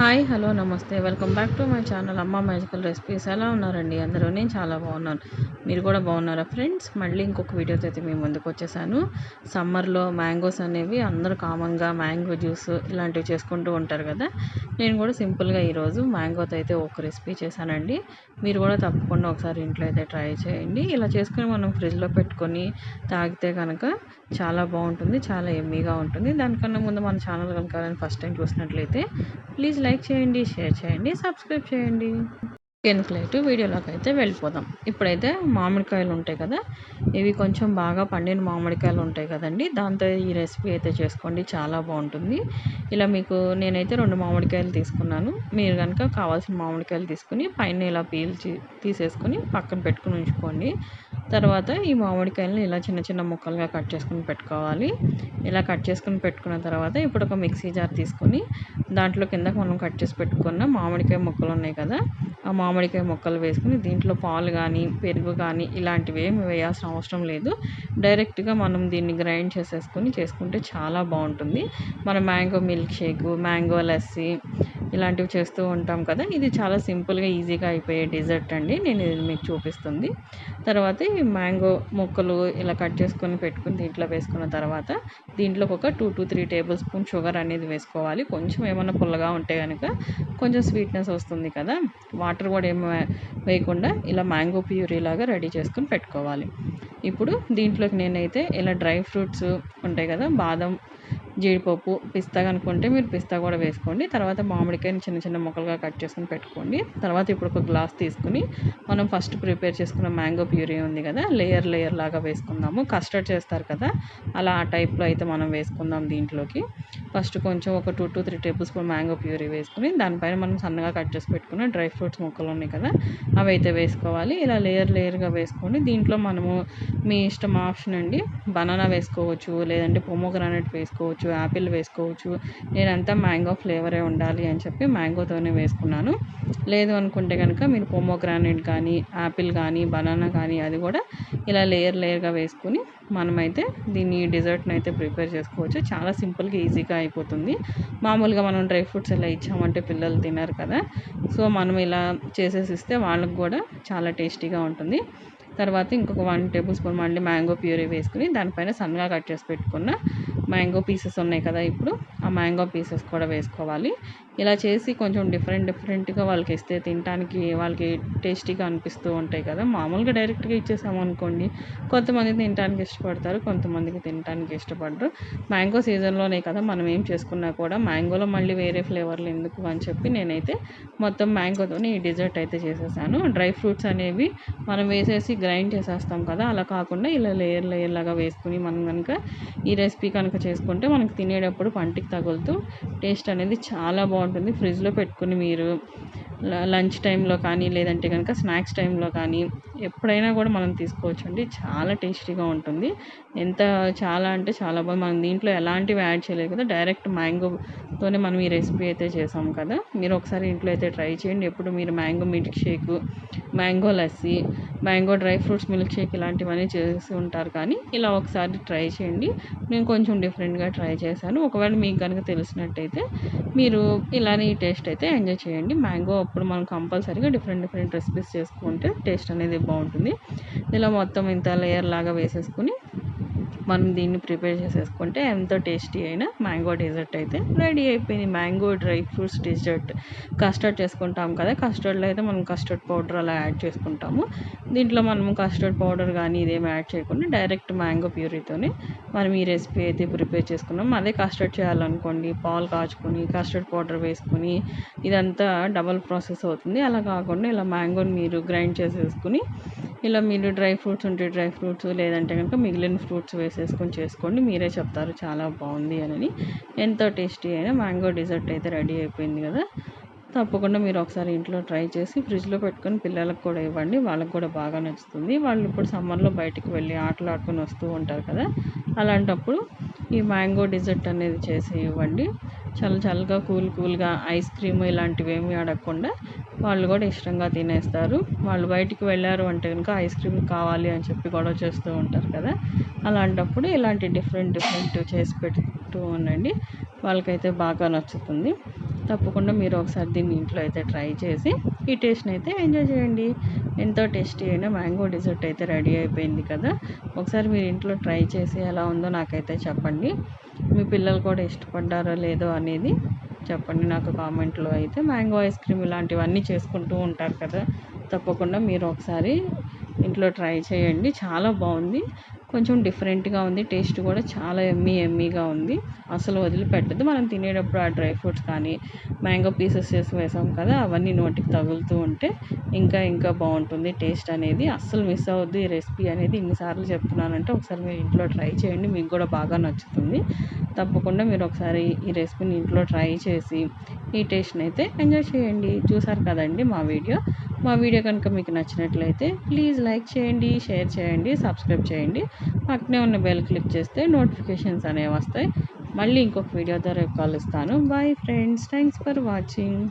Hi hello నమస్తే. Welcome back to my channel అమ్మ magical recipes. ఎలా ఉన్నారండి? అందరూ నేను చాలా బాగున్నాను. మీరు కూడా బాగున్నారా ఫ్రెండ్స్? మళ్ళీ ఇంకొక వీడియోతో అయితే మేము ముందుకు వచ్చేసాను. సమ్మర్లో మ్యాంగోస్ అనేవి అందరూ కామన్గా మ్యాంగో జ్యూస్ ఇలాంటివి చేసుకుంటూ ఉంటారు కదా. నేను కూడా సింపుల్గా ఈరోజు మ్యాంగోతో అయితే ఒక రెసిపీ చేశానండి. మీరు కూడా తప్పకుండా ఒకసారి ఇంట్లో అయితే ట్రై చేయండి. ఇలా చేసుకుని మనం ఫ్రిడ్జ్లో పెట్టుకొని తాగితే కనుక చాలా బాగుంటుంది చాలా ఎమ్మీగా ఉంటుంది. దానికన్నా ముందు మన ఛానల్ కనుక ఫస్ట్ టైం చూసినట్లయితే ప్లీజ్ లైక్ చేయండి షేర్ చేయండి సబ్స్క్రైబ్ చేయండి. ఫ్లైట్ వీడియోలోకి అయితే వెళ్ళిపోదాం. ఇప్పుడైతే మామిడికాయలు ఉంటాయి కదా ఇవి కొంచెం బాగా పండిన మామిడికాయలు ఉంటాయి కదండి. దాంతో ఈ రెసిపీ అయితే చేసుకోండి చాలా బాగుంటుంది. ఇలా మీకు నేనైతే రెండు మామిడికాయలు తీసుకున్నాను. మీరు కనుక కావాల్సిన మామిడికాయలు తీసుకుని పైన ఇలా పీల్చి తీసేసుకొని పక్కన పెట్టుకుని ఉంచుకోండి. తర్వాత ఈ మామిడికాయలను ఇలా చిన్న చిన్న ముక్కలుగా కట్ చేసుకుని పెట్టుకోవాలి. ఇలా కట్ చేసుకుని పెట్టుకున్న తర్వాత ఇప్పుడు ఒక మిక్సీ జార్ తీసుకొని దాంట్లో కిందకు మనం కట్ చేసి పెట్టుకున్న మామిడికాయ ముక్కలు ఉన్నాయి కదా మామిడికాయ ముక్కలు వేసుకుని దీంట్లో పాలు కానీ పెరుగు కానీ ఇలాంటివి ఏమి వేయాల్సిన అవసరం లేదు. డైరెక్ట్గా మనం దీన్ని గ్రైండ్ చేసేసుకొని చేసుకుంటే చాలా బాగుంటుంది. మన mango milkshake mango lassi ఇలాంటివి చేస్తూ ఉంటాం కదా. ఇది చాలా సింపుల్గా ఈజీగా అయిపోయే డిజర్ట్ అండి. నేను ఇది మీకు చూపిస్తుంది. తర్వాత ఈ మ్యాంగో ముక్కలు ఇలా కట్ చేసుకొని పెట్టుకుని దీంట్లో వేసుకున్న తర్వాత దీంట్లో ఒక two to three tablespoon sugar అనేది వేసుకోవాలి. కొంచెం ఏమైనా పుల్లగా ఉంటే కనుక కొంచెం స్వీట్నెస్ వస్తుంది కదా. వాటర్ వాటర్ కూడా ఏం వేయకుండా ఇలా మ్యాంగో ప్యూరీ లాగా రెడీ చేసుకుని పెట్టుకోవాలి. ఇప్పుడు దీంట్లోకి నేనైతే ఇలా డ్రై ఫ్రూట్స్ ఉంటాయి కదా బాదం జీడిపప్పు పిస్తా అనుకుంటే మీరు పిస్తా కూడా వేసుకోండి. తర్వాత మామిడికాయని చిన్న చిన్న ముక్కలుగా కట్ చేసుకుని పెట్టుకోండి. తర్వాత ఇప్పుడు ఒక గ్లాస్ తీసుకుని మనం ఫస్ట్ ప్రిపేర్ చేసుకున్న మ్యాంగో ప్యూరీ ఉంది కదా లేయర్ లేయర్ లాగా వేసుకుందాము. కస్టర్డ్ చేస్తారు కదా అలా ఆ టైప్లో అయితే మనం వేసుకుందాం దీంట్లోకి. ఫస్ట్ కొంచెం ఒక two to three tablespoon mango puree వేసుకుని దానిపైన మనం సన్నగా కట్ చేసి పెట్టుకున్న డ్రై ఫ్రూట్స్ ముక్కలు ఉన్నాయి కదా అవి అయితే వేసుకోవాలి. ఇలా లేయర్ లేయర్గా వేసుకొని దీంట్లో మనము మీ ఇష్టం ఆప్షన్ అండి బనానా వేసుకోవచ్చు లేదంటే పొమోగ్రానైట్ వేసుకోవచ్చు యాపిల్ వేసుకోవచ్చు నేనంతా మ్యాంగో ఫ్లేవరే ఉండాలి అని చెప్పి మ్యాంగోతోనే వేసుకున్నాను. లేదు అనుకుంటే కనుక మీరు పొమోగ్రానైట్ కానీ యాపిల్ కానీ బనానా కానీ అది కూడా ఇలా లేయర్ లేయర్గా వేసుకుని మనమైతే దీన్ని డిజర్ట్ని అయితే ప్రిపేర్ చేసుకోవచ్చు. చాలా సింపుల్గా ఈజీగా అయిపోతుంది. మామూలుగా మనం డ్రై ఫ్రూట్స్ ఇలా ఇచ్చామంటే పిల్లలు తినరు కదా. సో మనం ఇలా చేసేసి ఇస్తే వాళ్ళకి కూడా చాలా టేస్టీగా ఉంటుంది. తర్వాత ఇంకొక వన్ టేబుల్ స్పూన్ మళ్ళీ మ్యాంగో ప్యూరీ వేసుకుని దానిపైన సన్నగా కట్ చేసి పెట్టుకున్న మ్యాంగో పీసెస్ ఉన్నాయి కదా ఇప్పుడు ఆ మ్యాంగో పీసెస్ కూడా వేసుకోవాలి. ఇలా చేసి కొంచెం డిఫరెంట్ డిఫరెంట్గా వాళ్ళకి ఇస్తే తినడానికి వాళ్ళకి టేస్టీగా అనిపిస్తూ ఉంటాయి కదా. మామూలుగా డైరెక్ట్గా ఇచ్చేసాము అనుకోండి కొంతమంది తినడానికి ఇష్టపడతారు కొంతమందికి తినడానికి ఇష్టపడరు. మ్యాంగో సీజన్లోనే కదా మనం ఏం చేసుకున్నా కూడా మ్యాంగోలో మళ్ళీ వేరే ఫ్లేవర్లు ఎందుకు అని చెప్పి నేనైతే మొత్తం మ్యాంగోతోనే ఈ డిజర్ట్ అయితే చేసేసాను. డ్రై ఫ్రూట్స్ అనేవి మనం వేసేసి గ్రైండ్ చేసేస్తాం కదా అలా కాకుండా ఇలా లేయర్ లేయర్ లాగా వేసుకుని మనం కనుక ఈ రెసిపీ కనుక చేసుకుంటే మనకి తినేటప్పుడు పంటికి తగులుతూ టేస్ట్ అనేది చాలా బాగుంటుంది. ఫ్రిడ్జ్లో పెట్టుకుని మీరు లంచ్ టైంలో కానీ లేదంటే కనుక స్నాక్స్ టైంలో కానీ ఎప్పుడైనా కూడా మనం తీసుకోవచ్చు అండి చాలా టేస్టీగా ఉంటుంది. ఎంత చాలా అంటే చాలా బాగా మనం దీంట్లో ఎలాంటివి యాడ్ చేయలేదు కదా డైరెక్ట్ మ్యాంగోతోనే మనం ఈ రెసిపీ అయితే చేసాం కదా. మీరు ఒకసారి ఇంట్లో అయితే ట్రై చేయండి. ఎప్పుడు మీరు mango milkshake mango lassi mango dry fruits milkshake ఇలాంటివన్నీ చేసి ఉంటారు కానీ ఇలా ఒకసారి ట్రై చేయండి. నేను కొంచెం డిఫరెంట్గా ట్రై చేశాను. ఒకవేళ మీకు కనుక తెలిసినట్టయితే మీరు ఇలానే ఈ టేస్ట్ అయితే ఎంజాయ్ చేయండి. మ్యాంగో అప్పుడు మనం కంపల్సరీగా డిఫరెంట్ డిఫరెంట్ రెసిపీస్ చేసుకుంటే టేస్ట్ అనేది బాగుంటుంది. ఇలా మొత్తం ఇంత లేయర్ లాగా వేసేసుకుని మనం దీన్ని ప్రిపేర్ చేసేసుకుంటే ఎంతో టేస్టీ అయిన మ్యాంగో డెజర్ట్ అయితే రెడీ అయిపోయింది. Mango dry fruits dessert custard చేసుకుంటాం కదా కస్టర్డ్లో అయితే మనం కస్టర్డ్ పౌడర్ అలా యాడ్ చేసుకుంటాము. దీంట్లో మనం కస్టర్డ్ పౌడర్ కానీ ఇదేం యాడ్ చేయకుండా డైరెక్ట్ మ్యాంగో ప్యూరీతోనే మనం ఈ రెసిపీ అయితే ప్రిపేర్ చేసుకున్నాం. అదే కస్టర్డ్ చేయాలనుకోండి పాలు కాచుకొని కస్టర్డ్ పౌడర్ వేసుకొని ఇదంతా డబల్ ప్రాసెస్ అవుతుంది. అలా కాకుండా ఇలా మ్యాంగోని మీరు గ్రైండ్ చేసేసుకుని ఇలా మీరు డ్రై ఫ్రూట్స్ ఉంటే డ్రై ఫ్రూట్స్ లేదంటే కనుక మిగిలిన ఫ్రూట్స్ వేసేసుకొని చేసుకోండి. మీరే చెప్తారు చాలా బాగుంది అని ఎంతో టేస్టీ అయినా మ్యాంగో డిజర్ట్ అయితే రెడీ అయిపోయింది కదా. తప్పకుండా మీరు ఒకసారి ఇంట్లో ట్రై చేసి ఫ్రిడ్జ్లో పెట్టుకొని పిల్లలకు కూడా ఇవ్వండి. వాళ్ళకి కూడా బాగా నచ్చుతుంది. వాళ్ళు ఇప్పుడు సమ్మర్లో బయటికి వెళ్ళి ఆటలు ఆడుకొని వస్తూ ఉంటారు కదా. అలాంటప్పుడు ఈ మ్యాంగో డిజర్ట్ అనేది చేసి ఇవ్వండి. చాలా చల్లగా కూల్ కూల్గా ఐస్ క్రీమ్ ఇలాంటివి ఏమీ అడగకుండా వాళ్ళు కూడా ఇష్టంగా తినేస్తారు. వాళ్ళు బయటికి వెళ్ళారు అంటే కనుక ఐస్ క్రీమ్ కావాలి అని చెప్పి గొడవ చేస్తూ ఉంటారు కదా. అలాంటప్పుడు ఇలాంటి డిఫరెంట్ డిఫరెంట్ చేసి పెడుతూ ఉండండి. వాళ్ళకైతే బాగా నచ్చుతుంది. తప్పకుండా మీరు ఒకసారి దీన్ని ఇంట్లో అయితే ట్రై చేసి ఈ టేస్ట్ని అయితే ఎంజాయ్ చేయండి. ఎంతో టేస్టీ అయిన మ్యాంగో డిజర్ట్ అయితే రెడీ అయిపోయింది కదా. ఒకసారి మీరు ఇంట్లో ట్రై చేసి ఎలా ఉందో నాకైతే చెప్పండి. మీ పిల్లలు కూడా ఇష్టపడ్డారో లేదో అనేది చెప్పండి నాకు కామెంట్లో అయితే. మ్యాంగో ఐస్ క్రీమ్ ఇలాంటివన్నీ చేసుకుంటూ ఉంటారు కదా. తప్పకుండా మీరు ఒకసారి ఇంట్లో ట్రై చేయండి. చాలా బాగుంది. కొంచెం డిఫరెంట్గా ఉంది. టేస్ట్ కూడా చాలా ఎమ్మీ ఎమ్మీగా ఉంది. అసలు వదిలిపెట్టదు మనం తినేటప్పుడు ఆ డ్రై ఫ్రూట్స్ కానీ మ్యాంగో పీసెస్ చేసి వేసాం కదా అవన్నీ నోటికి తగులుతూ ఉంటే ఇంకా ఇంకా బాగుంటుంది. టేస్ట్ అనేది అస్సలు మిస్ అవ్వద్దు. ఈ రెసిపీ అనేది ఇన్నిసార్లు చెప్తున్నానంటే ఒకసారి మీరు ఇంట్లో ట్రై చేయండి. మీకు కూడా బాగా నచ్చుతుంది. తప్పకుండా మీరు ఒకసారి ఈ రెసిపీని ఇంట్లో ట్రై చేసి ఈ టేస్ట్ని అయితే ఎంజాయ్ చేయండి. చూసారు కదండి మా వీడియో. మా వీడియో కనుక మీకు నచ్చినట్లయితే ప్లీజ్ లైక్ చేయండి షేర్ చేయండి సబ్స్క్రైబ్ చేయండి. పక్కనే ఉన్న బెల్ క్లిక్ చేస్తే నోటిఫికేషన్స్ అనేవి వస్తాయి. మళ్ళీ ఇంకొక వీడియో ద్వారా కాల్ కలుస్తాను bye friends. Thanks for watching.